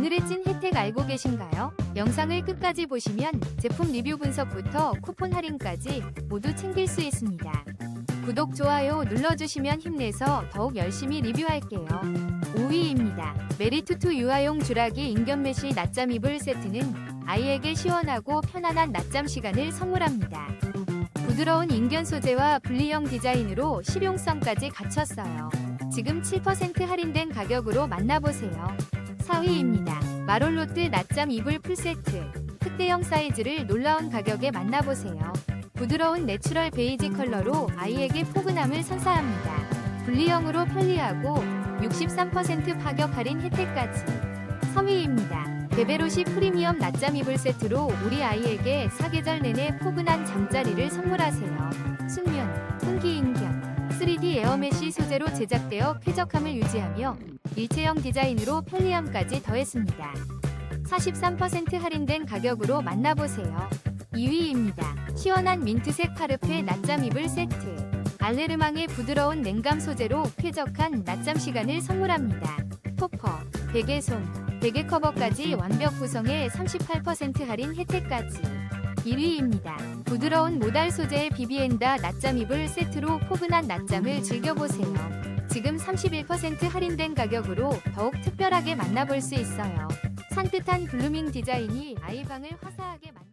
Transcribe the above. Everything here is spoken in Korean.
오늘의 찐 혜택 알고 계신가요? 영상을 끝까지 보시면 제품 리뷰 분석부터 쿠폰 할인까지 모두 챙길 수 있습니다. 구독, 좋아요 눌러주시면 힘내서 더욱 열심히 리뷰할게요. 5위입니다. 메리투투 유아용 주라기 인견 매실 낮잠 이불 세트는 아이에게 시원하고 편안한 낮잠 시간을 선물합니다. 부드러운 인견 소재와 분리형 디자인으로 실용성까지 갖췄어요. 지금 7% 할인된 가격으로 만나보세요. 4위입니다. 마롤로트 낮잠 이불 풀세트. 특대형 사이즈를 놀라운 가격에 만나보세요. 부드러운 내추럴 베이지 컬러로 아이에게 포근함을 선사합니다. 분리형으로 편리하고 63% 파격 할인 혜택까지. 3위입니다. 베베로시 프리미엄 낮잠 이불 세트로 우리 아이에게 사계절 내내 포근한 잠자리를 선물하세요. 숙면, 훈기 인견, 3D 에어메쉬 소재로 제작되어 쾌적함을 유지하며 일체형 디자인으로 편리함까지 더했습니다. 43% 할인된 가격으로 만나보세요. 2위입니다. 시원한 민트색 파르페 낮잠 이불 세트. 알레르망의 부드러운 냉감 소재로 쾌적한 낮잠 시간을 선물합니다. 토퍼, 베개 솜, 베개 커버까지 완벽 구성에 38% 할인 혜택까지. 1위입니다. 부드러운 모달 소재의 비비엔다 낮잠 이불 세트로 포근한 낮잠을 즐겨보세요. 지금 31% 할인된 가격으로 더욱 특별하게 만나볼 수 있어요. 산뜻한 블루밍 디자인이 아이 방을 화사하게 만